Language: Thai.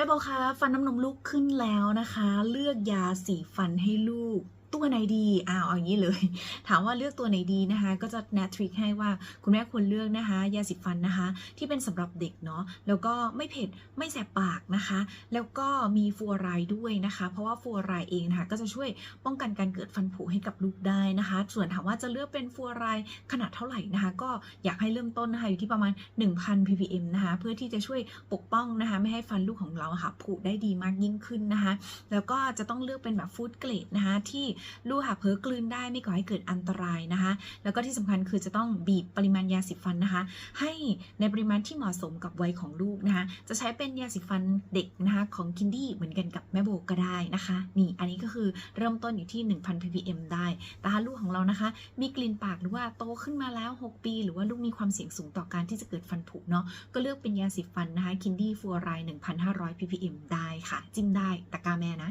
แม่โบคะฟันน้ำนมลูกขึ้นแล้วนะคะ เลือกยาสีฟันให้ลูก ตัวไหนดีอ้าวเอาอย่างนี้เลย ถามว่าเลือกตัวไหนดีนะคะ ก็จะแนะทริคให้ว่าคุณแม่ควรเลือกนะคะ ยาสีฟันนะคะ ที่เป็นสำหรับเด็กเนาะแล้วก็ไม่เผ็ดไม่แสบปากนะคะ แล้วก็มีฟลูออไรด์ด้วยนะคะ เพราะว่าฟลูออไรด์เองนะคะก็จะช่วยป้องกันการเกิดฟันผุให้กับลูกได้นะคะ ส่วนถามว่าจะเลือกเป็นฟลูออไรด์ขนาดเท่าไหร่นะคะ ก็อยากให้เริ่มต้นนะคะอยู่ที่ประมาณ 1,000 ppm นะคะเพื่อที่จะช่วยปกป้องนะคะ ไม่ให้ฟันลูกของเราค่ะผุได้ดีมากยิ่งขึ้นนะคะ แล้วก็จะต้องเลือกเป็นแบบฟู้ดเกรดนะคะที่ลูกค่ะเพ้อกลืนได้ไม่ก่อให้เกิดอันตรายนะคะ แล้วก็ที่สำคัญคือจะต้องบีบปริมาณยาสีฟันนะคะ ให้ในปริมาณที่เหมาะสมกับวัยของลูกนะคะ จะใช้เป็นยาสีฟันเด็กนะคะของคินดี้เหมือนกันกับแม่โบก็ได้นะคะ นี่อันนี้ก็คือเริ่มต้นอยู่ที่ 1,000 ppm ได้แต่ถ้าลูกของเรานะคะ มีกลิ่นปากหรือว่าโตขึ้นมาแล้ว 6 ปี หรือว่าลูกมีความเสี่ยงสูงต่อการที่จะเกิดฟันผุเนาะก็เลือกเป็นยาสีฟันนะคะคินดี้ฟูออไรด์1,500 ppm ได้ค่ะ จิ้มได้ตะกร้าแม่นะ